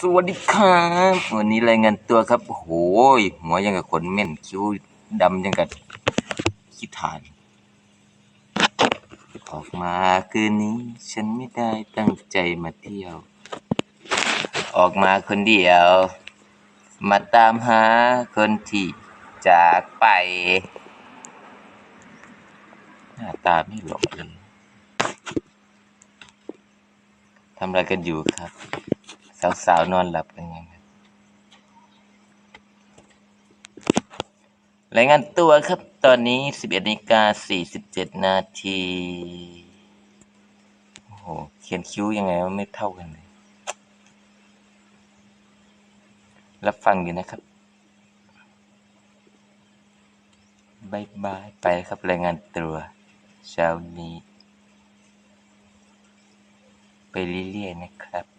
สวัสดีครับวันนี้รายงานตัวครับโอ้โหยหัวยังกับขนเม่นคิ้วดำยังกับขี้ฐาน ออกมาคืนนี้ ฉันไม่ได้ตั้งใจมาเที่ยว ออกมาคนเดียว มาตามหาคนที่จากไป หน้าตาไม่หลอกเลยทำอะไรกันอยู่ครับ สาวๆนอนหลับกันยังครับรายงานตัวครับ ตอนนี้ 11นาฬิกา47 นาที โอ้โห เขียนคิ้วยังไงมันไม่เท่ากันเลย รับฟังอยู่นะครับบายบาย ไปครับ รายงานตัวเช้านี้ ไปเรื่อยๆนะครับ